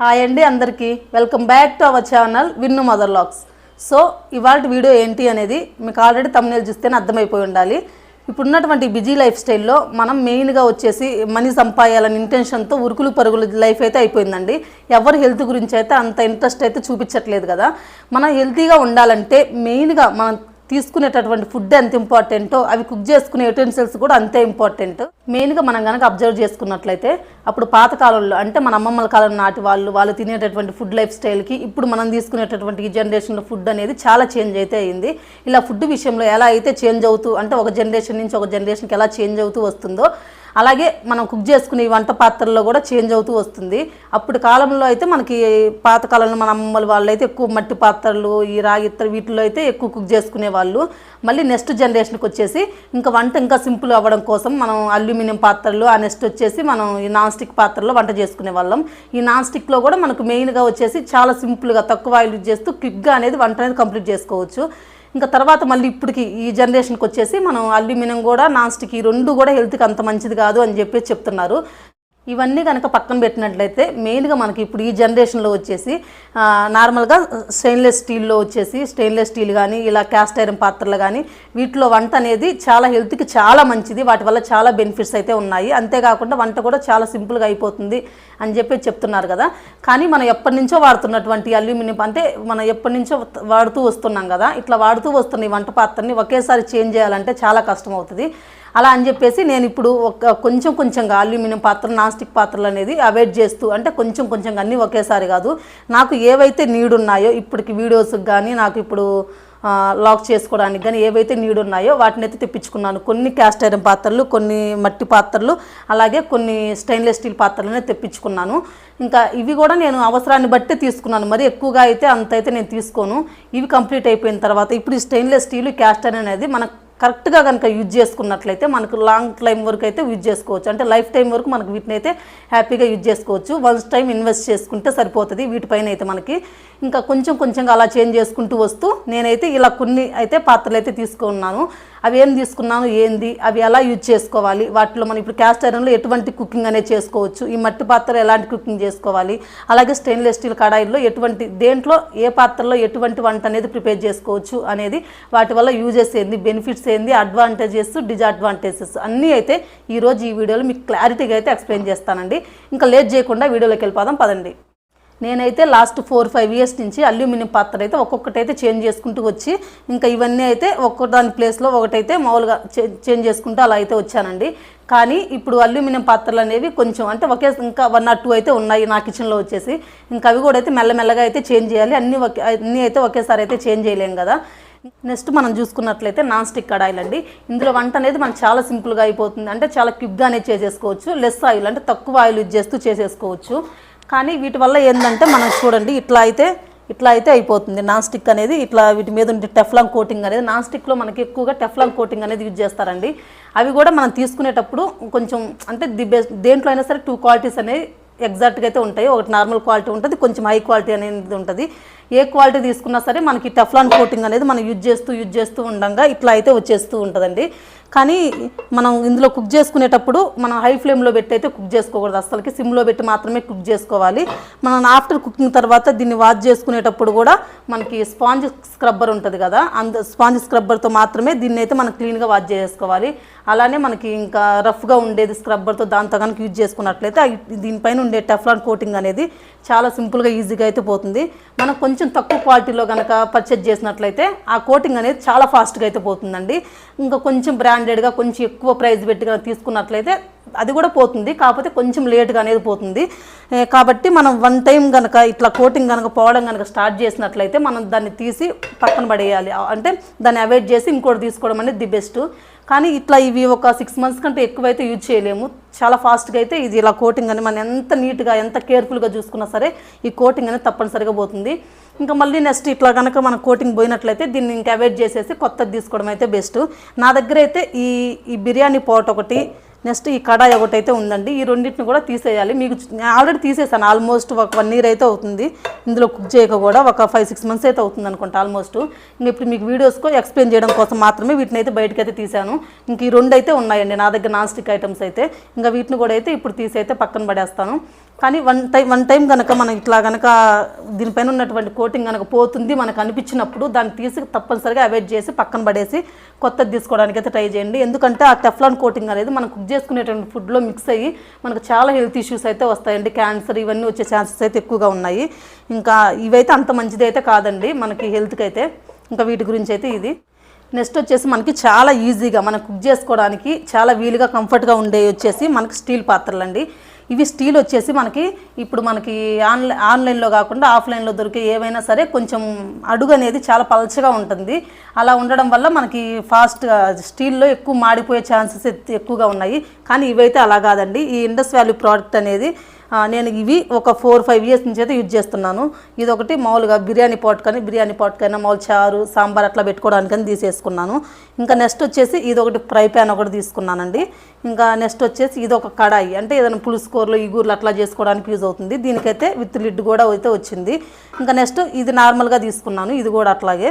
Hi అండి అందరికీ. Welcome back to our channel Vinnu mother lux so ఇవాళ video ఏంటి అనేది మీకు ఆల్రెడీ తమ్నేల్ చూస్తేనే అర్థమైపోయి ఉండాలి. ఇప్పుడున్నటువంటి బిజీ లైఫ్ స్టైల్లో మనం మెయిన్గా వచ్చేసి మనీ సంపాయాలని ఇంటెన్షన్తో ఉరుకులు పరుగులు లైఫ్ అయితే అయిపోయిందండి. ఎవరి హెల్త్ గురించి అయితే అంత ఇంట్రెస్ట్ అయితే చూపించట్లేదు కదా. మనం హెల్తీగా ఉండాలంటే మెయిన్గా మనం తీసుకునేటటువంటి ఫుడ్ ఎంత ఇంపార్టెంటో అవి కుక్ చేసుకునే యూటెన్సిల్స్ కూడా అంతే ఇంపార్టెంట్. మెయిన్గా మనం కనుక అబ్జర్వ్ చేసుకున్నట్లయితే అప్పుడు పాతకాలంలో అంటే మన అమ్మమ్మల కాలం నాటి వాళ్ళు వాళ్ళు తినేటటువంటి ఫుడ్ లైఫ్ స్టైల్కి ఇప్పుడు మనం తీసుకునేటటువంటి ఈ జనరేషన్లో ఫుడ్ అనేది చాలా చేంజ్ అయితే అయింది. ఇలా ఫుడ్ విషయంలో ఎలా అయితే చేంజ్ అవుతూ అంటే ఒక జనరేషన్ నుంచి ఒక జనరేషన్కి ఎలా చేంజ్ అవుతూ వస్తుందో అలాగే మనం కుక్ చేసుకునే ఈ వంట పాత్రల్లో కూడా చేంజ్ అవుతూ వస్తుంది. అప్పుడు కాలంలో అయితే మనకి పాతకాలంలో మన అమ్మమ్మల వాళ్ళు అయితే ఎక్కువ మట్టి పాత్రలు ఈ రాగి ఇత్తడి వీటిలో అయితే ఎక్కువ కుక్ చేసుకునే వాళ్ళు. మళ్ళీ నెక్స్ట్ జనరేషన్కి వచ్చేసి ఇంకా వంట ఇంకా సింపుల్ అవ్వడం కోసం మనం అల్యూమినియం పాత్రలు ఆ నెక్స్ట్ వచ్చేసి మనం ఈ నాన్ స్టిక్ పాత్రలో వంట చేసుకునే వాళ్ళం. ఈ నాన్ స్టిక్లో కూడా మనకు మెయిన్గా వచ్చేసి చాలా సింపుల్గా తక్కువ ఆయిల్ యూజ్ చేస్తూ క్విక్గా అనేది వంట అనేది కంప్లీట్ చేసుకోవచ్చు. ఇంకా తర్వాత మళ్ళీ ఇప్పటికి ఈ జనరేషన్కి వచ్చేసి మనం అల్యూమినియం కూడా నాన్ స్టిక్ ఈ రెండు కూడా హెల్త్కి అంత మంచిది కాదు అని చెప్పేసి చెప్తున్నారు. ఇవన్నీ కనుక పక్కన పెట్టినట్లయితే మెయిన్గా మనకి ఇప్పుడు ఈ జనరేషన్లో వచ్చేసి నార్మల్గా స్టెయిన్లెస్ స్టీల్లో వచ్చేసి స్టెయిన్లెస్ స్టీల్ కానీ ఇలా క్యాస్ట్ ఐరన్ పాత్రలు కానీ వీటిలో వంట అనేది చాలా హెల్త్కి చాలా మంచిది. వాటి వల్ల చాలా బెనిఫిట్స్ అయితే ఉన్నాయి. అంతేకాకుండా వంట కూడా చాలా సింపుల్గా అయిపోతుంది అని చెప్పి చెప్తున్నారు కదా. కానీ మనం ఎప్పటి నుంచో వాడుతున్నటువంటి అల్యూమినియం అంటే మనం ఎప్పటి నుంచో వాడుతూ వస్తున్నాం కదా ఇట్లా వాడుతూ వస్తున్న ఈ వంట పాత్రని ఒకేసారి చేంజ్ చేయాలంటే చాలా కష్టం అవుతుంది. అలా అని చెప్పేసి నేను ఇప్పుడు ఒక కొంచెం కొంచెంగా అల్యూమినియం పాత్రలు నాన్ స్టిక్ పాత్రలు అనేది అవాయిడ్ చేస్తూ అంటే కొంచెం కొంచెంగా అన్నీ ఒకేసారి కాదు నాకు ఏవైతే నీడ్ ఉన్నాయో ఇప్పటికి వీడియోస్కి కానీ నాకు ఇప్పుడు లాక్ చేసుకోవడానికి కానీ ఏవైతే నీడ్ ఉన్నాయో వాటిని అయితే తెప్పించుకున్నాను. కొన్ని క్యాస్ట్ ఐరన్ పాత్రలు కొన్ని మట్టి పాత్రలు అలాగే కొన్ని స్టెయిన్లెస్ స్టీల్ పాత్రలనే తెప్పించుకున్నాను. ఇంకా ఇవి కూడా నేను అవసరాన్ని బట్టి తీసుకున్నాను. మరి ఎక్కువగా అయితే అంత అయితే నేను తీసుకోను. ఇవి కంప్లీట్ అయిపోయిన తర్వాత ఇప్పుడు ఈ స్టెయిన్లెస్ స్టీల్ క్యాస్ట్ ఐరన్ అనేది మనకు కరెక్ట్గా కనుక యూజ్ చేసుకున్నట్లయితే మనకు లాంగ్ టైం వరకు అయితే యూజ్ చేసుకోవచ్చు. అంటే లైఫ్ టైం వరకు మనకు వీటిని అయితే హ్యాపీగా యూజ్ చేసుకోవచ్చు. వన్స్ టైం ఇన్వెస్ట్ చేసుకుంటే సరిపోతుంది. వీటిపైన అయితే మనకి ఇంకా కొంచెం కొంచెంగా అలా చేంజ్ చేసుకుంటూ వస్తూ నేనైతే ఇలా కొన్ని అయితే పాత్రలు అయితే తీసుకున్నాను అవి ఏం తీసుకున్నాను ఏంది అవి ఎలా యూజ్ చేసుకోవాలి వాటిలో మనం ఇప్పుడు క్యాస్ట్ ఐరన్లో ఎటువంటి కుకింగ్ అనేది చేసుకోవచ్చు ఈ మట్టి పాత్ర ఎలాంటి కుకింగ్ చేసుకోవాలి అలాగే స్టెయిన్లెస్ స్టీల్ కడాయిల్లో ఎటువంటి దేంట్లో ఏ పాత్రలో ఎటువంటి వంట అనేది ప్రిపేర్ చేసుకోవచ్చు అనేది వాటి వల్ల యూజెస్ ఏంది బెనిఫిట్స్ ఏంది అడ్వాంటేజెస్ డిజడ్వాంటేజెస్ అన్నీ అయితే ఈరోజు ఈ వీడియోలో మీకు క్లారిటీగా అయితే ఎక్స్ప్లెయిన్ చేస్తానండి. ఇంకా లేట్ చేయకుండా వీడియోలోకి వెళ్ళిపోదాం పదండి. నేనైతే లాస్ట్ ఫోర్ ఫైవ్ ఇయర్స్ నుంచి అల్యూమినియం పాత్ర అయితే ఒక్కొక్కటి అయితే చేంజ్ చేసుకుంటూ వచ్చి ఇంకా ఇవన్నీ అయితే ఒక్కొక్క దాని ప్లేస్లో ఒకటైతే మామూలుగా చే- చేంజ్ చేసుకుంటూ అలా అయితే వచ్చానండి. కానీ ఇప్పుడు అల్యూమినియం పాత్రలు అనేవి కొంచెం అంటే ఒకే ఇంకా వన్ ఆర్ టూ అయితే ఉన్నాయి నా కిచెన్లో వచ్చేసి. ఇంకా అవి కూడా అయితే మెల్లమెల్లగా అయితే చేంజ్ చేయాలి. అన్ని ఒకే అన్నీ అయితే ఒకేసారి అయితే చేంజ్ చేయలేం కదా. నెక్స్ట్ మనం చూసుకున్నట్లయితే నాన్ స్టిక్ కడాయిలు అండి. ఇందులో వంట అనేది మనకు చాలా సింపుల్గా అయిపోతుంది. అంటే చాలా క్విక్గా అనేది చేసేసుకోవచ్చు. లెస్ ఆయిల్ అంటే తక్కువ ఆయిల్ యూజ్ చేస్తూ చేసేసుకోవచ్చు. కానీ వీటి వల్ల ఏంటంటే మనం చూడండి ఇట్లా అయితే ఇట్లా అయితే అయిపోతుంది. నాన్ స్టిక్ అనేది ఇట్లా వీటి మీద ఉండే టెఫ్లాంగ్ కోటింగ్ అనేది నాన్ స్టిక్లో మనకి ఎక్కువగా టెఫ్లాంగ్ కోటింగ్ అనేది యూజ్ చేస్తారండి. అవి కూడా మనం తీసుకునేటప్పుడు కొంచెం అంటే ది బెస్ట్ దేంట్లో అయినా సరే టూ క్వాలిటీస్ అనేవి ఎగ్జాక్ట్గా అయితే ఉంటాయి. ఒకటి నార్మల్ క్వాలిటీ ఉంటుంది కొంచెం హై క్వాలిటీ అనేది ఉంటుంది. ఏ క్వాలిటీ తీసుకున్నా సరే మనకి టెఫ్లాన్ కోటింగ్ అనేది మనం యూజ్ చేస్తూ యూజ్ చేస్తూ ఉండగా ఇట్లా అయితే వచ్చేస్తూ ఉంటుందండి. కానీ మనం ఇందులో కుక్ చేసుకునేటప్పుడు మనం హై ఫ్లేమ్లో పెట్టి అయితే కుక్ చేసుకోకూడదు. అసలుకి సిమ్లో పెట్టి మాత్రమే కుక్ చేసుకోవాలి. మనం ఆఫ్టర్ కుకింగ్ తర్వాత దీన్ని వాష్ చేసుకునేటప్పుడు కూడా మనకి స్పాంజ్ స్క్రబ్బర్ ఉంటుంది కదా అంద స్పాంజ్ స్క్రబ్బర్తో మాత్రమే దీన్ని అయితే మనం క్లీన్గా వాష్ చేసుకోవాలి. అలానే మనకి ఇంకా రఫ్గా ఉండేది స్క్రబ్బర్తో దాంతో కనుక యూజ్ చేసుకున్నట్లయితే దీనిపైన ఉండే టెఫ్లాన్ కోటింగ్ అనేది చాలా సింపుల్గా ఈజీగా అయితే పోతుంది. మనం కొంచెం కొంచెం తక్కువ క్వాలిటీలో కనుక పర్చేజ్ చేసినట్లయితే ఆ కోటింగ్ అనేది చాలా ఫాస్ట్గా అయితే పోతుందండి. ఇంకా కొంచెం బ్రాండెడ్గా కొంచెం ఎక్కువ ప్రైస్ పెట్టి తీసుకున్నట్లయితే అది కూడా పోతుంది. కాకపోతే కొంచెం లేట్గా అనేది పోతుంది. కాబట్టి మనం వన్ టైం కనుక ఇట్లా కోటింగ్ కనుక పోవడం కనుక స్టార్ట్ చేసినట్లయితే మనం దాన్ని తీసి పక్కన పడేయాలి. అంటే దాన్ని అవాయిడ్ చేసి ఇంకోటి తీసుకోవడం అనేది ది బెస్ట్ కానీ ఇట్లా ఇవి ఒక సిక్స్ మంత్స్ కంటే ఎక్కువైతే యూజ్ చేయలేము. చాలా ఫాస్ట్గా అయితే ఇది ఇలా కోటింగ్ అని మనం ఎంత నీట్గా ఎంత కేర్ఫుల్గా చూసుకున్నా సరే ఈ కోటింగ్ అనేది తప్పనిసరిగా పోతుంది. ఇంకా మళ్ళీ నెక్స్ట్ ఇట్లా కనుక మన కోటింగ్ పోయినట్లయితే దీన్ని ఇంకా అవాయిడ్ చేసేసి కొత్తది తీసుకోవడం అయితే బెస్ట్ నా దగ్గర అయితే ఈ ఈ బిర్యానీ పాట్ ఒకటి నెక్స్ట్ ఈ కడాయి ఒకటి అయితే ఉందండి. ఈ రెండింటిని కూడా తీసేయాలి. మీకు ఆల్రెడీ తీసేసాను. ఆల్మోస్ట్ ఒక వన్ ఇయర్ అయితే అవుతుంది. ఇందులో కుక్ చేయక కూడా ఒక ఫైవ్ సిక్స్ మంత్స్ అయితే అవుతుంది అనుకుంటా ఆల్మోస్ట్ ఇంక ఇప్పుడు మీకు వీడియోస్కో ఎక్స్ప్లెయిన్ చేయడం కోసం మాత్రమే వీటిని అయితే బయటకు అయితే తీసాను. ఇంక ఈ రెండు అయితే ఉన్నాయండి నా దగ్గర నాన్ స్టిక్ ఐటమ్స్ అయితే. ఇంకా వీటిని కూడా అయితే ఇప్పుడు తీసి అయితే పక్కన పడేస్తాను. కానీ వన్ టైం వన్ టైం కనుక మనం ఇట్లా కనుక దీనిపైన ఉన్నటువంటి కోటింగ్ కనుక పోతుంది మనకు అనిపించినప్పుడు దాన్ని తీసి తప్పనిసరిగా అవాయిడ్ చేసి పక్కన పడేసి కొత్తది తీసుకోవడానికి అయితే ట్రై చేయండి. ఎందుకంటే ఆ టెఫ్లాన్ కోటింగ్ అనేది మనం కుక్ చేసుకునేటువంటి ఫుడ్లో మిక్స్ అయ్యి మనకు చాలా హెల్త్ ఇష్యూస్ అయితే వస్తాయండి. క్యాన్సర్ ఇవన్నీ వచ్చే ఛాన్సెస్ అయితే ఎక్కువగా ఉన్నాయి. ఇంకా ఇవైతే అంత మంచిది అయితే కాదండి మనకి హెల్త్కి అయితే. ఇంకా వీటి గురించి అయితే ఇది. నెక్స్ట్ వచ్చేసి మనకి చాలా ఈజీగా మనం కుక్ చేసుకోవడానికి చాలా వీలుగా కంఫర్ట్గా ఉండే వచ్చేసి మనకి స్టీల్ పాత్రలు అండి ఇవి స్టీల్ వచ్చేసి మనకి ఇప్పుడు మనకి ఆన్లైన్ ఆన్లైన్లో కాకుండా ఆఫ్లైన్లో దొరికే ఏవైనా సరే కొంచెం అడుగు అనేది చాలా పలచగా ఉంటుంది. అలా ఉండడం వల్ల మనకి ఫాస్ట్గా స్టీల్లో ఎక్కువ మాడిపోయే ఛాన్సెస్ ఎక్కువగా ఉన్నాయి. కానీ ఇవైతే అలా కాదండి. ఈ ఇండస్ వాల్యూ ప్రోడక్ట్ అనేది నేను ఇవి ఒక ఫోర్ ఫైవ్ ఇయర్స్ నుంచి అయితే యూజ్ చేస్తున్నాను. ఇది ఒకటి మామూలుగా బిర్యానీ పాట్ కానీ బిర్యానీ పాట్ కైనా మామూలు చారు సాంబార్ అట్లా పెట్టుకోవడానికని తీసేసుకున్నాను. ఇంకా నెక్స్ట్ వచ్చేసి ఇది ఒకటి ఫ్రై ప్యాన్ ఒకటి తీసుకున్నానండి. ఇంకా నెక్స్ట్ వచ్చేసి ఇది ఒక కడాయి. అంటే ఏదైనా పులుసుకూరలు ఈ ఈగూరలు అట్లా చేసుకోవడానికి యూజ్ అవుతుంది. దీనికైతే విత్ లిడ్ కూడా అయితే వచ్చింది. ఇంకా నెక్స్ట్ ఇది నార్మల్గా తీసుకున్నాను. ఇది కూడా అట్లాగే.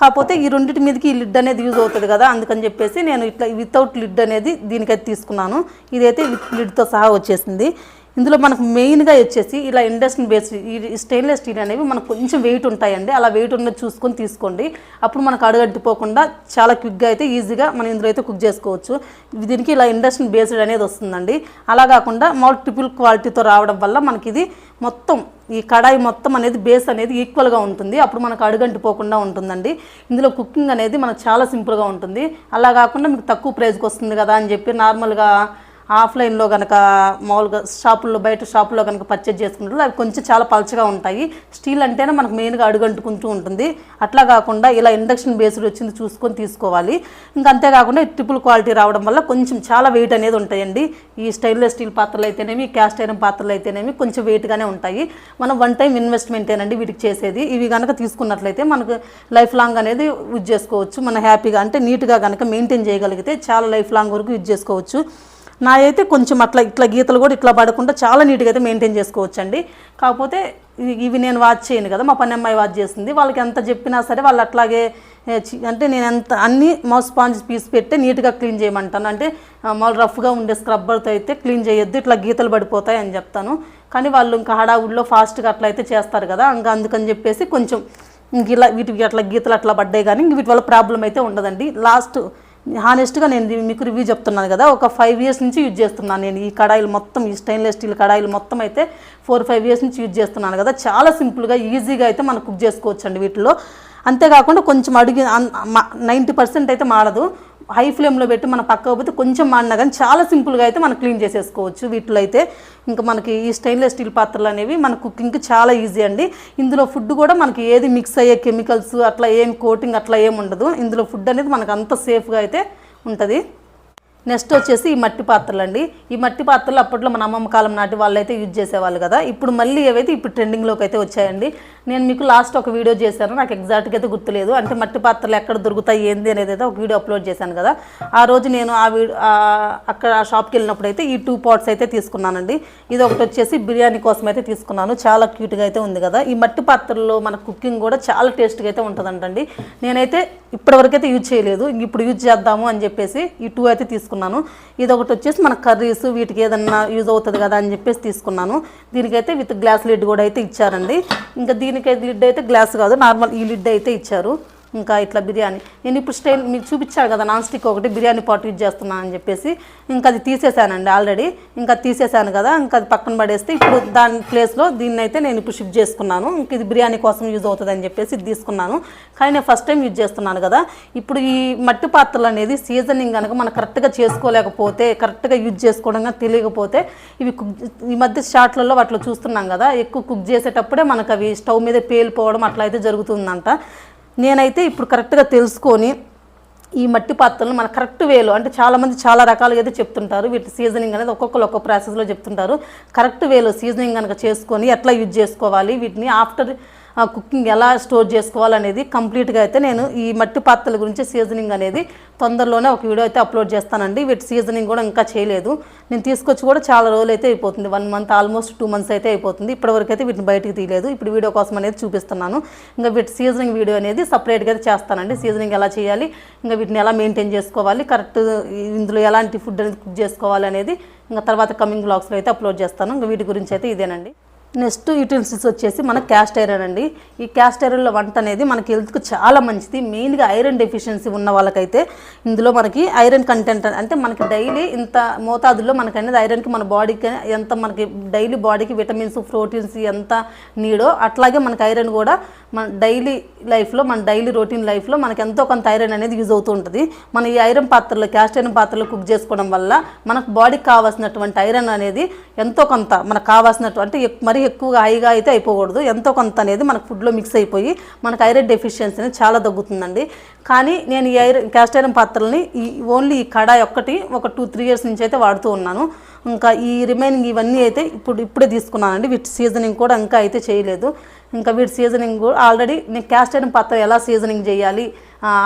కాకపోతే ఈ రెండింటి మీదకి ఈ లిడ్ అనేది యూజ్ అవుతుంది కదా అందుకని చెప్పేసి నేను ఇట్లా వితౌట్ లిడ్ అనేది దీనికైతే తీసుకున్నాను. ఇదైతే విత్ లిడ్తో సహా వచ్చేసింది. ఇందులో మనకు మెయిన్గా వచ్చేసి ఇలా ఇండస్ట్రియల్ బేస్డ్ ఈ స్టెయిన్లెస్ స్టీల్ అనేవి మనకు కొంచెం వెయిట్ ఉంటాయండి. అలా వెయిట్ ఉన్నది చూసుకొని తీసుకోండి. అప్పుడు మనకు అడుగంటిపోకుండా చాలా క్విక్గా అయితే ఈజీగా మనం ఇందులో అయితే కుక్ చేసుకోవచ్చు. దీనికి ఇలా ఇండస్ట్రియల్ బేస్డ్ అనేది వస్తుందండి. అలా కాకుండా మల్టిపుల్ క్వాలిటీతో రావడం వల్ల మనకి ఇది మొత్తం ఈ కడాయి మొత్తం అనేది బేస్ అనేది ఈక్వల్గా ఉంటుంది. అప్పుడు మనకు అడుగంటిపోకుండా ఉంటుందండి. ఇందులో కుకింగ్ అనేది మనకు చాలా సింపుల్గా ఉంటుంది. అలా కాకుండా మీకు తక్కువ ప్రైజ్కి వస్తుంది కదా అని చెప్పి నార్మల్గా ఆఫ్లైన్లో కనుక మామూలుగా షాపుల్లో బయట షాపుల్లో కనుక పర్చేజ్ చేసుకుంటారు అవి కొంచెం చాలా పలచగా ఉంటాయి. స్టీల్ అంటేనే మనకు మెయిన్గా అడుగంటుకుంటూ ఉంటుంది. అట్లా కాకుండా ఇలా ఇండక్షన్ బేస్డ్ వచ్చింది చూసుకొని తీసుకోవాలి. ఇంకా అంతేకాకుండా ట్రిపుల్ క్వాలిటీ రావడం వల్ల కొంచెం చాలా వెయిట్ అనేది ఉంటాయండి. ఈ స్టైన్లెస్ స్టీల్ పాత్రలు అయితేనేమి క్యాస్ట్ ఐరన్ పాత్రలు అయితేనేమి కొంచెం వెయిట్గానే ఉంటాయి. మనం వన్ టైం ఇన్వెస్ట్మెంటేనండి వీటికి చేసేది. ఇవి కనుక తీసుకున్నట్లయితే మనకు లైఫ్ లాంగ్ అనేది యూజ్ చేసుకోవచ్చు. మన హ్యాపీగా అంటే నీట్గా కనుక మెయింటైన్ చేయగలిగితే చాలా లైఫ్ లాంగ్ వరకు యూజ్ చేసుకోవచ్చు. నా అయితే కొంచెం అట్లా ఇట్లా గీతలు కూడా ఇట్లా పడకుండా చాలా నీట్గా అయితే మెయింటైన్ చేసుకోవచ్చండి. కాకపోతే ఇవి- నేను వాచ్ చేయను కదా మా పని అమ్మాయి వాచ్ చేసింది వాళ్ళకి ఎంత చెప్పినా సరే వాళ్ళు అట్లాగే చి- అంటే నేను ఎంత అన్ని మౌస్ స్పాంజ్ పీస్ పెట్టి నీట్గా క్లీన్ చేయమంటాను. అంటే మళ్ళీ మామూలు రఫ్గా ఉండే స్క్రబ్బర్తో అయితే క్లీన్ చేయొద్దు ఇట్లా గీతలు పడిపోతాయి అని చెప్తాను. కానీ వాళ్ళు ఇంకా హడావుడిలో ఫాస్ట్గా అట్లా అయితే చేస్తారు కదా ఇంకా అందుకని చెప్పేసి కొంచెం ఇంక ఇలా వీటికి అట్లా గీతలు అట్లా పడ్డాయి కానీ ఇంక వీటి వల్ల ప్రాబ్లం అయితే ఉండదండి. లాస్ట్ హానెస్ట్గా నేను మీకు రివ్యూ చెప్తున్నాను కదా ఒక ఫైవ్ ఇయర్స్ నుంచి యూజ్ చేస్తున్నాను నేను. ఈ కడాయిలు మొత్తం ఈ స్టెయిన్లెస్ స్టీల్ కడాయిలు మొత్తం అయితే ఫోర్ ఫైవ్ ఇయర్స్ నుంచి యూజ్ చేస్తున్నాను కదా. చాలా సింపుల్గా ఈజీగా అయితే మనం కుక్ చేసుకోవచ్చు అండి వీటిలో. అంతేకాకుండా కొంచెం అడిగి నైంటీ పర్సెంట్ అయితే మాడదు. హై ఫ్లేమ్లో పెట్టి మన పక్క పోతే కొంచెం మాడినా కానీ చాలా సింపుల్గా అయితే మనం క్లీన్ చేసేసుకోవచ్చు. వీటిలో అయితే ఇంకా మనకి ఈ స్టెయిన్లెస్ స్టీల్ పాత్రలు అనేవి మన కుకింగ్కి చాలా ఈజీ అండి. ఇందులో ఫుడ్ కూడా మనకి ఏది మిక్స్ అయ్యే కెమికల్స్ అట్లా ఏం కోటింగ్ అట్లా ఏం ఉండదు. ఇందులో ఫుడ్ అనేది మనకు అంత సేఫ్గా అయితే ఉంటుంది. నెక్స్ట్ వచ్చేసి ఈ మట్టి పాత్రలు అండి. ఈ మట్టి పాత్రలు అప్పట్లో మన అమ్మమ్మ కాలం నాటి వాళ్ళైతే యూజ్ చేసేవాళ్ళు కదా. ఇప్పుడు మళ్ళీ ఏవైతే ఇప్పుడు ట్రెండింగ్లోకి అయితే వచ్చాయండి. నేను మీకు లాస్ట్ ఒక వీడియో చేశాను. నాకు ఎగ్జాక్ట్గా అయితే గుర్తులేదు. అంటే మట్టి పాత్రలు ఎక్కడ దొరుకుతాయి ఏంది అనేది అయితే ఒక వీడియో అప్లోడ్ చేశాను కదా. ఆ రోజు నేను ఆ వీడియో అక్కడ ఆ షాప్కి వెళ్ళినప్పుడు అయితే ఈ టూ పాట్స్ అయితే తీసుకున్నానండి. ఇది ఒకటి వచ్చేసి బిర్యానీ కోసం అయితే తీసుకున్నాను. చాలా క్యూట్గా అయితే ఉంది కదా. ఈ మట్టి పాత్రల్లో మన కుకింగ్ కూడా చాలా టేస్ట్గా అయితే ఉంటుందంటండి. నేనైతే ఇప్పటివరకైతే యూజ్ చేయలేదు. ఇంక ఇప్పుడు యూజ్ చేద్దాము అని చెప్పేసి ఈ టూ అయితే తీసుకున్నాను. ఇది ఒకటి వచ్చేసి మన కర్రీస్ వీటికి ఏదన్నా యూజ్ అవుతుంది కదా అని చెప్పేసి తీసుకున్నాను. దీనికైతే విత్ గ్లాస్ లిడ్ కూడా అయితే ఇచ్చారండి. ఇంకా దీనికైతే లిడ్ అయితే గ్లాస్ కాదు నార్మల్ ఈ లిడ్ అయితే ఇచ్చారు. ఇంకా ఇట్లా బిర్యానీ. నేను ఇప్పుడు స్టైల్ మీకు చూపించాను కదా నాన్ స్టిక్ ఒకటి బిర్యానీ పాటు యూజ్ చేస్తున్నాను అని చెప్పేసి. ఇంకా అది తీసేసానండి ఆల్రెడీ ఇంకా తీసేసాను కదా ఇంకా అది పక్కన పడేస్తే ఇప్పుడు దాని ప్లేస్లో దీన్ని అయితే నేను ఇప్పుడు షిఫ్ట్ చేసుకున్నాను. ఇంక ఇది బిర్యానీ కోసం యూజ్ అవుతుంది అని చెప్పేసి ఇది తీసుకున్నాను. కానీ నేను ఫస్ట్ టైం యూజ్ చేస్తున్నాను కదా. ఇప్పుడు ఈ మట్టి పాత్రలు అనేది సీజనింగ్ కనుక మనం కరెక్ట్గా చేసుకోలేకపోతే కరెక్ట్గా యూజ్ చేసుకోవడం తెలియకపోతే ఇవి కుక్ ఈ మధ్య షార్ట్లలో వాటిలో చూస్తున్నాం కదా ఎక్కువ కుక్ చేసేటప్పుడే మనకు అవి స్టవ్ మీద పేలిపోవడం అట్లా అయితే జరుగుతుందంట. నేనైతే ఇప్పుడు కరెక్ట్గా తెలుసుకొని ఈ మట్టి పాత్రలను మన కరెక్ట్ వేలో అంటే చాలామంది చాలా రకాలుగా అయితే చెప్తుంటారు. వీటి సీజనింగ్ అనేది ఒక్కొక్కరు ఒక్కొక్క ప్రాసెస్లో చెప్తుంటారు. కరెక్ట్ వేలో సీజనింగ్ కనుక చేసుకొని ఎట్లా యూజ్ చేసుకోవాలి? వీటిని ఆఫ్టర్ కుకింగ్ ఎలా స్టోర్ చేసుకోవాలనేది కంప్లీట్గా అయితే నేను ఈ మట్టి పాత్రల గురించి సీజనింగ్ అనేది తొందరలోనే ఒక వీడియో అయితే అప్లోడ్ చేస్తానండి. వీటి సీజనింగ్ కూడా ఇంకా చేయలేదు. నేను తీసుకొచ్చి కూడా చాలా రోజులు అయితే అయిపోతుంది. One month almost two months అయితే అయిపోతుంది. ఇప్పటివరకు అయితే వీటిని బయటకు తీయలేదు. ఇప్పుడు వీడియో కోసం అనేది చూపిస్తున్నాను. ఇంకా వీటి సీజనింగ్ వీడియో అనేది సపరేట్గా అయితే చేస్తానండి. సీజనింగ్ ఎలా చేయాలి ఇంకా వీటిని ఎలా మెయింటైన్ చేసుకోవాలి కరెక్ట్ ఇందులో ఎలాంటి ఫుడ్ అనేది కుక్ చేసుకోవాలి అనేది ఇంకా తర్వాత కమింగ్ బ్లాగ్స్లో అయితే అప్లోడ్ చేస్తాను. ఇంకా వీటి గురించి అయితే ఇదేనండి. నెక్స్ట్ యూటెన్సిల్స్ వచ్చేసి మన క్యాస్ట్ ఐరన్ అండి. ఈ క్యాస్ట్ ఐరన్లో వంట అనేది మనకి హెల్త్కు చాలా మంచిది. మెయిన్గా ఐరన్ డెఫిషియన్సీ ఉన్న వాళ్ళకైతే ఇందులో మనకి ఐరన్ కంటెంట్ అంటే మనకి డైలీ ఇంత మోతాదులో మనకి అనేది ఐరన్కి మన బాడీకి ఎంత మనకి డైలీ బాడీకి విటమిన్స్ ప్రోటీన్స్ ఎంత నీడో అట్లాగే మనకి ఐరన్ కూడా మన డైలీ లైఫ్లో మన డైలీ రొటీన్ లైఫ్లో మనకి ఎంతో కొంత ఐరన్ అనేది యూజ్ అవుతూ ఉంటుంది. మన ఈ ఐరన్ పాత్రలో క్యాస్ట్ ఐరన్ పాత్రలో కుక్ చేసుకోవడం వల్ల మనకు బాడీకి కావాల్సినటువంటి ఐరన్ అనేది ఎంతో కొంత మనకు కావాల్సినటువంటి మరి మరీ ఎక్కువగా హైగా అయితే అయిపోకూడదు. ఎంతో కొంత అనేది మనకు ఫుడ్లో మిక్స్ అయిపోయి మనకు ఐరన్ డెఫిషియన్సీ అనేది చాలా తగ్గుతుందండి. కానీ నేను ఈ ఐరన్ క్యాస్ట్ ఐరన్ పాత్రల్ని ఈ ఓన్లీ ఈ కడాయి ఒక్కటి ఒక టూ త్రీ ఇయర్స్ నుంచి అయితే వాడుతూ ఉన్నాను. ఇంకా ఈ రిమైనింగ్ ఇవన్నీ అయితే ఇప్పుడు ఇప్పుడే తీసుకున్నానండి. వీటి సీజనింగ్ కూడా ఇంకా అయితే చేయలేదు. ఇంకా వీటి సీజనింగ్ కూడా ఆల్రెడీ నేను క్యాస్ట్ అయిన పాత్ర ఎలా సీజనింగ్ చేయాలి?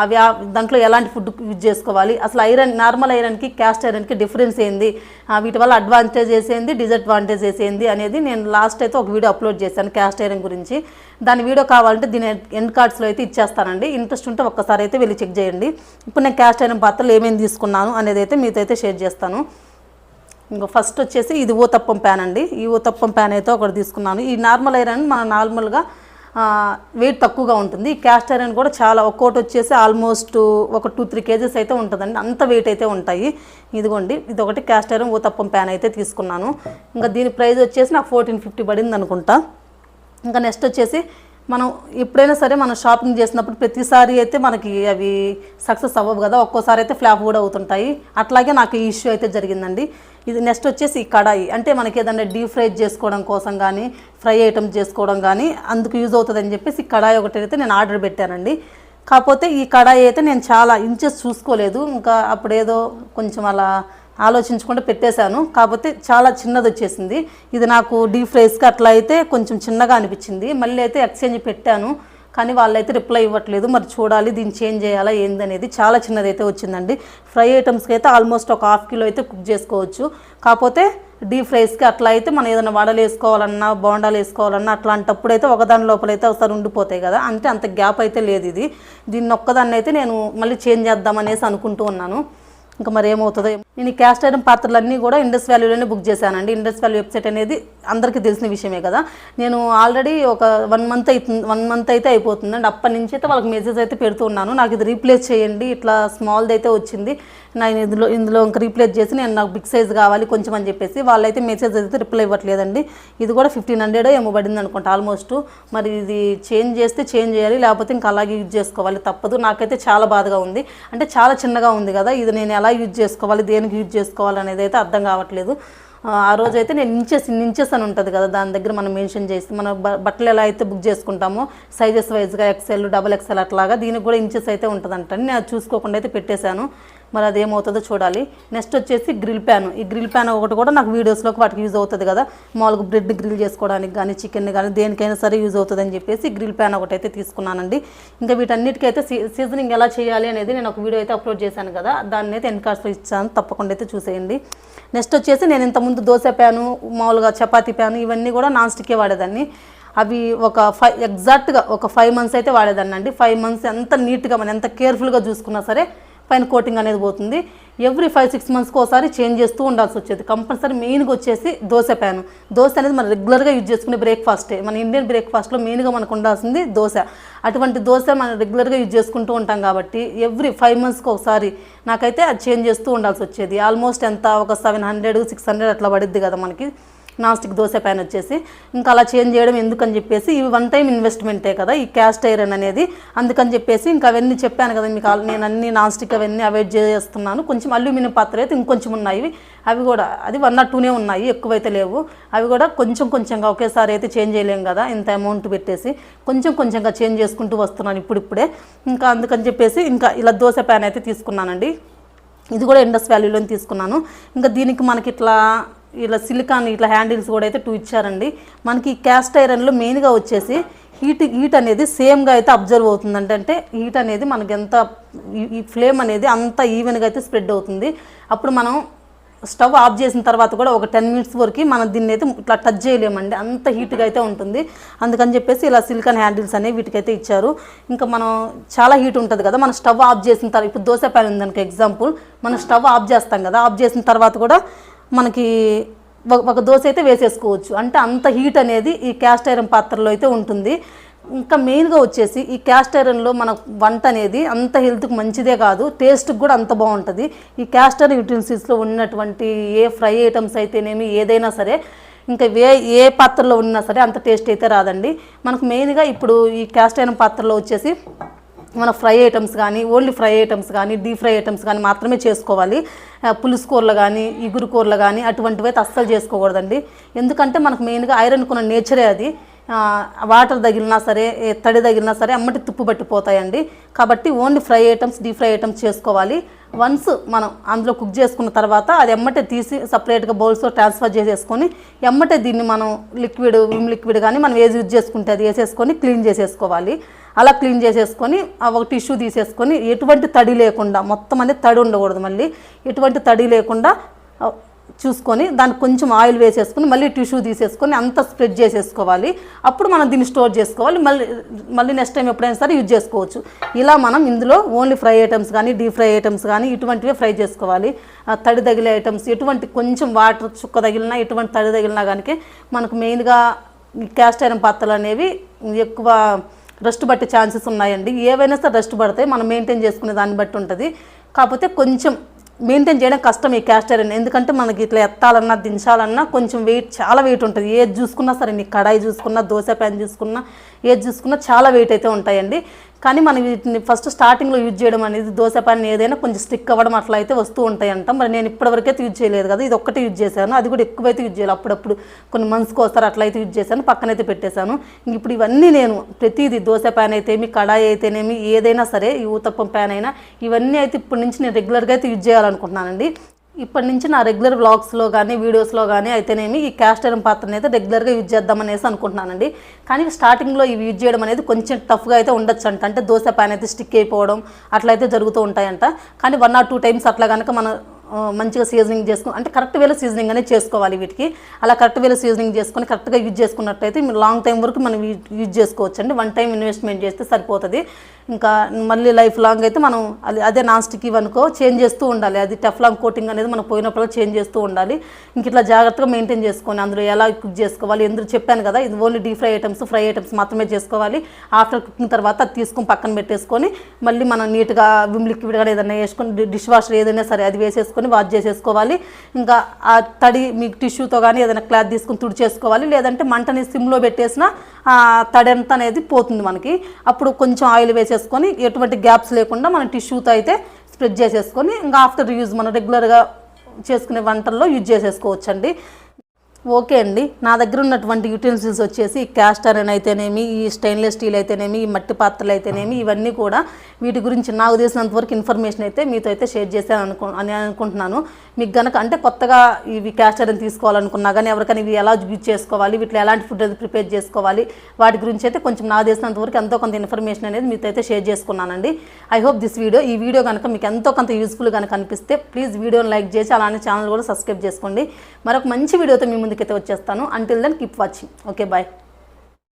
అవి దాంట్లో ఎలాంటి ఫుడ్ యూజ్ చేసుకోవాలి? అసలు ఐరన్ నార్మల్ ఐరన్కి క్యాస్ట్ ఐరన్కి డిఫరెన్స్ ఏంది? వీటి వల్ల అడ్వాంటేజ్ ఏంది? డిసడ్వాంటేజ్ ఏంది? అనేది నేను లాస్ట్ అయితే ఒక వీడియో అప్లోడ్ చేశాను క్యాస్ట్ ఐరన్ గురించి. దాని వీడియో కావాలంటే దీని ఎండ్ కార్డ్స్లో అయితే ఇచ్చేస్తానండి. ఇంట్రెస్ట్ ఉంటే ఒక్కసారి అయితే వెళ్ళి చెక్ చేయండి. ఇప్పుడు నేను క్యాస్ట్ ఐరన్ పాత్రలు ఏమేమి తీసుకున్నాను అనేది అయితే మీతో అయితే షేర్ చేస్తాను. ఇంకా ఫస్ట్ వచ్చేసి ఇది ఊతప్పం ప్యాన్ అండి. ఈ ఊతప్పం ప్యాన్ అయితే ఒకటి తీసుకున్నాను. ఈ నార్మల్ ఐరన్ మన నార్మల్గా వెయిట్ తక్కువగా ఉంటుంది. ఈ క్యాస్ట్ ఐరన్ కూడా చాలా ఒక్కోటి వచ్చేసి ఆల్మోస్ట్ ఒక టూ త్రీ కేజెస్ అయితే ఉంటుందండి. అంత వెయిట్ అయితే ఉంటాయి. ఇదిగోండి ఇది ఒకటి క్యాస్ట్ ఐరన్ ఊతప్పం ప్యాన్ అయితే తీసుకున్నాను. ఇంకా దీని ప్రైస్ వచ్చేసి నాకు ఫోర్టీన్ ఫిఫ్టీ పడింది అనుకుంటా ఇంకా నెక్స్ట్ వచ్చేసి మనం ఎప్పుడైనా సరే మనం షాపింగ్ చేసినప్పుడు ప్రతిసారి అయితే మనకి అవి సక్సెస్ అవ్వవు కదా. ఒక్కోసారి అయితే ఫ్లాప్ కూడా అవుతుంటాయి. అట్లాగే నాకు ఈ ఇష్యూ అయితే జరిగిందండి. ఇది నెక్స్ట్ వచ్చేసి ఈ కడాయి. అంటే మనకి ఏదైనా డీప్ ఫ్రై చేసుకోవడం కోసం కానీ ఫ్రై ఐటమ్స్ చేసుకోవడం కానీ అందుకు యూజ్ అవుతుందని చెప్పేసి ఈ కడాయి ఒకటి అయితే నేను ఆర్డర్ పెట్టానండి. కాకపోతే ఈ కడాయి అయితే నేను చాలా ఇంచెస్ చూసుకోలేదు. ఇంకా అప్పుడేదో కొంచెం అలా ఆలోచించకుండా పెట్టేశాను. కాకపోతే చాలా చిన్నది వచ్చేసింది. ఇది నాకు డీప్ ఫ్రైస్కి అట్లా అయితే కొంచెం చిన్నగా అనిపించింది. మళ్ళీ అయితే ఎక్స్చేంజ్ పెట్టాను. కానీ వాళ్ళైతే రిప్లై ఇవ్వట్లేదు. మరి చూడాలి దీన్ని చేంజ్ చేయాలా ఏందనేది చాలా చిన్నది అయితే వచ్చిందండి. ఫ్రై ఐటమ్స్కి అయితే ఆల్మోస్ట్ ఒక హాఫ్ కిలో అయితే కుక్ చేసుకోవచ్చు. కాకపోతే డీప్ ఫ్రైస్కి అట్లా అయితే మనం ఏదైనా వడలు వేసుకోవాలన్నా బోండాలు వేసుకోవాలన్నా అట్లాంటప్పుడు అయితే ఒకదాని లోపల అయితే ఒకసారి ఉండిపోతాయి కదా. అంటే అంత గ్యాప్ అయితే లేదు ఇది. దీన్ని ఒక్కదాన్ని అయితే నేను మళ్ళీ చేంజ్ చేద్దామనేసి అనుకుంటూ ఉన్నాను. ఇంకా మరి ఏమవుతుందో నేను ఈ క్యాస్ట్ ఐరన్ పాత్రలన్నీ కూడా ఇండస్ వ్యాల్యూలోనే బుక్ చేశానండి. ఇండస్ వ్యాల్యూ వెబ్సైట్ అనేది అందరికీ తెలిసిన విషయమే కదా. నేను ఆల్రెడీ ఒక వన్ మంత్ అవుతుంది వన్ మంత్ అయితే అయిపోతుందండి. అప్పటి నుంచి అయితే వాళ్ళకి మెసేజ్ అయితే పెడుతున్నాను నాకు ఇది రీప్లేస్ చేయండి. ఇట్లా స్మాల్ది అయితే వచ్చింది. నేను ఇందులో ఇందులో ఇంకా రీప్లేస్ చేసి నేను నాకు బిగ్ సైజ్ కావాలి కొంచెం అని చెప్పేసి వాళ్ళైతే మెసేజ్ అయితే రిప్లై ఇవ్వట్లేదండి. ఇది కూడా ఫిఫ్టీన్ హండ్రెడ్ ఏమో పడింది అనుకుంటా ఆల్మోస్ట్ మరి ఇది చేంజ్ చేస్తే చేంజ్ చేయాలి లేకపోతే ఇంకా అలాగే యూజ్ చేసుకోవాలి తప్పదు. నాకైతే చాలా బాధగా ఉంది. అంటే చాలా చిన్నగా ఉంది కదా ఇది నేను ఎలా యూజ్ చేసుకోవాలి దేనికి యూజ్ చేసుకోవాలి అనేది అయితే అర్థం కావట్లేదు. ఆ, రోజైతే రోజు అయితే నేను ఇంచెస్ ఇంచెస్ అని ఉంటుంది కదా దాని దగ్గర మనం మెన్షన్ చేసి మన బ- బట్టలు ఎలా అయితే బుక్ చేసుకుంటామో సైజెస్ వైజ్గా ఎక్సెల్ డబల్ ఎక్సెల్ అట్లాగా దీనికి కూడా ఇంచెస్ అయితే ఉంటుందంట నేను అది చూసుకోకుండా అయితే పెట్టేశాను. మరి అది ఏమవుతుందో చూడాలి. నెక్స్ట్ వచ్చేసి గ్రిల్ ప్యాన్ ఈ గ్రిల్ ప్యాన్ ఒకటి కూడా నాకు వీడియోస్లోకి వాటికి యూజ్ అవుతుంది కదా. మామూలుగా బ్రెడ్ గ్రిల్ చేసుకోవడానికి కానీ చికెన్ కానీ దేనికైనా సరే యూజ్ అవుతుందని చెప్పేసి గ్రిల్ ప్యాన్ ఒకటి అయితే తీసుకున్నానండి. ఇంకా వీటన్నిటికైతే సీ సీజనింగ్ ఎలా చేయాలి అనేది నేను ఒక వీడియో అయితే అప్లోడ్ చేశాను కదా. దాన్ని అయితే ఎన్ కార్డ్స్లో ఇచ్చాను. తప్పకుండా అయితే చూసేయండి. నెక్స్ట్ వచ్చేసి నేను ఇంతకుముందు దోశ ప్యాను మామూలుగా చపాతీ ప్యాను ఇవన్నీ కూడా నాన్ స్టిక్కే వాడేదాన్ని. అవి ఒక ఫైవ్ ఎగ్జాక్ట్గా ఒక ఫైవ్ మంత్స్ అయితే వాడేదాన్ని అండి ఫైవ్ మంత్స్ ఎంత నీట్గా మనం ఎంత కేర్ఫుల్గా చూసుకున్నా సరే పైన కోటింగ్ అనేది పోతుంది. ఎవ్రీ ఫైవ్ సిక్స్ మంత్స్కి ఒకసారి చేంజ్ చేస్తూ ఉండాల్సి వచ్చేది. కంపల్సరీ మెయిన్గా వచ్చేసి దోశ ప్యాన్ దోశ అనేది మనం రెగ్యులర్గా యూజ్ చేసుకునే బ్రేక్ఫాస్టే మన ఇండియన్ బ్రేక్ఫాస్ట్లో మెయిన్గా మనకు ఉండాల్సింది దోశ. అటువంటి దోశ మనం రెగ్యులర్గా యూజ్ చేసుకుంటూ ఉంటాం కాబట్టి ఎవ్రీ ఫైవ్ మంత్స్కి ఒకసారి నాకైతే అది చేంజ్ చేస్తూ ఉండాల్సి వచ్చేది. ఆల్మోస్ట్ ఎంత? ఒక సెవెన్ హండ్రెడ్ సిక్స్ హండ్రెడ్ అట్లా పడిద్ది కదా మనకి. నాన్ స్టిక్ దోశ ప్యాన్ వచ్చేసి. ఇంకా అలా చేంజ్ చేయడం ఎందుకని చెప్పేసి ఇవి వన్ టైం ఇన్వెస్ట్మెంటే కదా ఈ క్యాస్ట్ ఐరన్ అనేది. అందుకని చెప్పేసి ఇంకా అవన్నీ చెప్పాను కదా మీకు నేను అన్ని నాన్ స్టిక్ అవన్నీ అవాయిడ్ చేస్తున్నాను. కొంచెం అల్యూమినియం పాత్ర అయితే ఇంకొంచెం ఉన్నాయి. అవి కూడా అది వన్ ఆర్ టూనే ఉన్నాయి ఎక్కువైతే లేవు. అవి కూడా కొంచెం కొంచెంగా ఒకేసారి అయితే చేంజ్ చేయలేం కదా ఇంత అమౌంట్ పెట్టేసి. కొంచెం కొంచెంగా చేంజ్ చేసుకుంటూ వస్తున్నాను ఇప్పుడిప్పుడే. ఇంకా అందుకని చెప్పేసి ఇంకా ఇలా దోశ ప్యాన్ అయితే తీసుకున్నానండి. ఇది కూడా ఇండస్ వాల్యూలో తీసుకున్నాను. ఇంకా దీనికి మనకి ఇట్లా ఇలా సిలికాన్ ఇట్లా హ్యాండిల్స్ కూడా అయితే టూ ఇచ్చారండి. మనకి క్యాస్ట్ ఐరన్లో మెయిన్గా వచ్చేసి హీట్ హీట్ అనేది సేమ్గా అయితే అబ్జర్వ్ అవుతుంది అంటే హీట్ అనేది మనకి ఎంత ఈ- ఫ్లేమ్ అనేది అంత ఈవెన్గా అయితే స్ప్రెడ్ అవుతుంది. అప్పుడు మనం స్టవ్ ఆఫ్ చేసిన తర్వాత కూడా ఒక టెన్ మినిట్స్ వరకు మనం దీన్ని అయితే ఇట్లా టచ్ చేయలేమండి. అంత హీట్గా అయితే ఉంటుంది. అందుకని చెప్పేసి ఇలా సిలికాన్ హ్యాండిల్స్ అనేవి వీటికైతే ఇచ్చారు. ఇంకా మనం చాలా హీట్ ఉంటుంది కదా మనం స్టవ్ ఆఫ్ చేసిన తర్వాత ఇప్పుడు దోశ ప్యాన్ ఉందనుకో ఎగ్జాంపుల్ మనం స్టవ్ ఆఫ్ చేస్తాం కదా ఆఫ్ చేసిన తర్వాత కూడా మనకి ఒక- ఒక దోశ అయితే వేసేసుకోవచ్చు. అంటే అంత హీట్ అనేది ఈ క్యాస్ట్ ఐరన్ పాత్రలో అయితే ఉంటుంది. ఇంకా మెయిన్గా వచ్చేసి ఈ క్యాస్ట్ ఐరన్లో మన వంట అనేది అంత హెల్త్కి మంచిదే కాదు. టేస్ట్కి కూడా అంత బాగుంటుంది. ఈ క్యాస్ట్ ఐరన్ యూటెన్సిల్స్లో ఉన్నటువంటి ఏ ఫ్రై ఐటమ్స్ అయితేనేమి ఏదైనా సరే ఇంకా ఏ ఏ పాత్రలో ఉన్నా సరే అంత టేస్ట్ అయితే రాదండి. మనకు మెయిన్గా ఇప్పుడు ఈ క్యాస్ట్ ఐరన్ పాత్రలో వచ్చేసి మన ఫ్రై ఐటమ్స్ కానీ ఓన్లీ ఫ్రై ఐటమ్స్ కానీ డీప్ ఫ్రై ఐటమ్స్ కానీ మాత్రమే చేసుకోవాలి. పులుసు కూరలు కానీ ఇగురు కూరలు కానీ అటువంటివి అయితే అస్సలు చేసుకోకూడదండి. ఎందుకంటే మనకు మెయిన్గా ఐరన్ కొన్న నేచరే అది. వాటర్ తగిలినా సరే తడి తగిలినా సరే అమ్మటి తుప్పు పట్టిపోతాయండి. కాబట్టి only fry items deep fry items చేసుకోవాలి. వన్స్ మనం అందులో కుక్ చేసుకున్న తర్వాత అది ఎమ్మటే తీసి సపరేట్గా బౌల్స్లో ట్రాన్స్ఫర్ చేసేసుకొని ఎమ్మటే దీన్ని మనం లిక్విడ్ విమ్ లిక్విడ్ కానీ మనం ఏది యూజ్ చేసుకుంటే అది వేసేసుకొని క్లీన్ చేసేసుకోవాలి. అలా క్లీన్ చేసేసుకొని ఒక టిష్యూ తీసేసుకొని ఎటువంటి తడి లేకుండా మొత్తం అనేది తడి ఉండకూడదు మళ్ళీ. ఎటువంటి తడి లేకుండా చూసుకొని దానికి కొంచెం ఆయిల్ వేసేసుకొని మళ్ళీ టిష్యూ తీసేసుకొని అంతా స్ప్రెడ్ చేసేసుకోవాలి. అప్పుడు మనం దీన్ని స్టోర్ చేసుకోవాలి. మళ్ళీ మళ్ళీ నెక్స్ట్ టైం ఎప్పుడైనా సరే యూజ్ చేసుకోవచ్చు. ఇలా మనం ఇందులో ఓన్లీ ఫ్రై ఐటమ్స్ కానీ డీప్ ఫ్రై ఐటమ్స్ కానీ ఇటువంటివే ఫ్రై చేసుకోవాలి. ఆ తడి తగిలే ఐటమ్స్ ఎటువంటి కొంచెం వాటర్ చుక్క తగిలినా ఎటువంటి తడి తగిలినా కనుక మనకు మెయిన్గా క్యాస్ట్ ఐరన్ పాత్రలు అనేవి ఎక్కువ రెస్ట్ పట్టే ఛాన్సెస్ ఉన్నాయండి. ఏవైనా సరే రెస్ట్ పడతాయి మనం మెయింటైన్ చేసుకునే దాన్ని బట్టి ఉంటుంది. కాకపోతే కొంచెం మెయింటైన్ చేయడం కష్టం ఈ క్యాస్ట్ ఐరన్ ఎందుకంటే మనకి ఇట్లా ఎత్తాలన్నా దించాలన్నా కొంచెం వెయిట్ చాలా వెయిట్ ఉంటుంది. ఏది చూసుకున్నా సరే నీ కడాయి చూసుకున్నా దోశ ప్యాన్ చూసుకున్నా ఏది చూసుకున్నా చాలా వెయిట్ అయితే ఉంటాయండి. కానీ మనం వీటిని ఫస్ట్ స్టార్టింగ్లో యూజ్ చేయడం అనేది దోశ పని ఏదైనా కొంచెం స్టిక్ అవ్వడం అట్లా అయితే వస్తూ ఉంటాయంట. మరి నేను ఇప్పటివరకైతే యూజ్ చేయలేదు కదా ఇది ఒక్కటే యూజ్ చేశాను. అది కూడా ఎక్కువైతే యూజ్ చేయాలి. అప్పుడప్పుడు కొన్ని మంత్స్కి వస్తారు అట్లయితే యూజ్ చేశాను పక్కనైతే పెట్టేశాను. ఇప్పుడు ఇవన్నీ నేను ప్రతిదీ దోశ ప్యాన్ అయితేమి కడాయి అయితేనేమి ఏదైనా సరే ఈ ఊతప్పం ప్యాన్ అయినా ఇవన్నీ అయితే ఇప్పటి నుంచి నేను రెగ్యులర్గా అయితే యూజ్ చేయాలనుకుంటున్నానండి. ఇప్పటి నుంచి నా రెగ్యులర్ వ్లాగ్స్లో కానీ వీడియోస్లో కానీ అయితేనేమి ఈ క్యాస్ట్ ఐరన్ పాత్రని అయితే రెగ్యులర్గా యూజ్ చేద్దామనేసి అనుకుంటున్నానండి. కానీ స్టార్టింగ్లో ఇవి యూజ్ చేయడం అనేది కొంచెం టఫ్గా అయితే ఉండొచ్చు అంట అంటే దోశ ప్యాన్ అయితే స్టిక్ అయిపోవడం అట్లయితే జరుగుతూ ఉంటాయంట. కానీ వన్ ఆర్ టూ టైమ్స్ అట్లా కనుక మనం మంచిగా సీజనింగ్ చేసుకుని అంటే కరెక్ట్ వేలో సీజనింగ్ అనేది చేసుకోవాలి వీటికి. అలా కరెక్ట్ వేలో సీజనింగ్ చేసుకొని కరెక్ట్గా యూజ్ చేసుకున్నట్టయితే లాంగ్ టైం వరకు మనం యూజ్ చేసుకోవచ్చు అండి వన్ టైం ఇన్వెస్ట్మెంట్ చేస్తే సరిపోతుంది. ఇంకా మళ్ళీ లైఫ్ లాంగ్ అయితే మనం అది అదే నాన్ స్టిక్ ఇవనుకో చేంజ్ చేస్తూ ఉండాలి. అది టెఫ్లాంగ్ కోటింగ్ అనేది మనం పోయినప్పుడు చేంజ్ చేస్తూ ఉండాలి. ఇంక ఇట్లా జాగ్రత్తగా మెయింటైన్ చేసుకొని అందులో ఎలా కుక్ చేసుకోవాలి ఎందుకు చెప్పాను కదా ఇది only deep fry items fry items మాత్రమే చేసుకోవాలి. ఆఫ్టర్ కుకింగ్ తర్వాత అది తీసుకొని పక్కన పెట్టేసుకొని మళ్ళీ మనం నీట్గా విమ్ లిక్విడ్ కానీ ఏదైనా వేసుకొని డిష్ వాషర్ ఏదైనా సరే అది వేసేసుకొని వాష్ చేసేసుకోవాలి. ఇంకా ఆ తడి మీకు టిష్యూతో కానీ ఏదైనా క్లాత్ తీసుకొని తుడిచేసుకోవాలి. లేదంటే మంటని సిమ్లో పెట్టేసిన తడి అంతా అనేది పోతుంది మనకి. అప్పుడు కొంచెం ఆయిల్ వేసి చేసేసుకొని ఎటువంటి గ్యాప్స్ లేకుండా మనం టిష్యూతో అయితే స్ప్రెడ్ చేసేసుకొని ఇంకా ఆఫ్టర్ యూజ్ మనం రెగ్యులర్గా చేసుకునే వంటల్లో యూజ్ చేసేసుకోవచ్చండి. ఓకే అండి. నా దగ్గర ఉన్నటువంటి యూటెన్సిల్స్ వచ్చేసి ఈ క్యాస్ట్ ఐరన్ అయితేనేమి ఈ స్టెయిన్లెస్ స్టీల్ అయితేనేమి ఈ మట్టి పాత్రలు అయితేనేమి ఇవన్నీ కూడా వీటి గురించి నాకు తెలిసినంత వరకు ఇన్ఫర్మేషన్ అయితే మీతో అయితే షేర్ చేశాను అనుకు అని అనుకుంటున్నాను. మీకు కనుక అంటే కొత్తగా ఇవి క్యాస్ట్ ఐరన్ తీసుకోవాలనుకున్నా కానీ ఎవరికైనా ఇవి ఎలా యూజ్ చేసుకోవాలి వీటిలో ఎలాంటి ఫుడ్ అది ప్రిపేర్ చేసుకోవాలి వాటి గురించి అయితే కొంచెం నాకు తెలిసినంత వరకు ఎంతో కొంత ఇన్ఫర్మేషన్ అనేది మీతో అయితే షేర్ చేసుకున్నానండి. ఐ హోప్ దిస్ వీడియో ఈ వీడియో కనుక మీకు ఎంతో కొంత యూస్ఫుల్ కనుక అనిపిస్తే ప్లీజ్ వీడియోని లైక్ చేసి అలానే ఛానల్ కూడా సబ్స్క్రైబ్ చేసుకోండి. మరొక మంచి వీడియోతో మీ ముందుకైతే వచ్చేస్తాను. Until then keep watching okay bye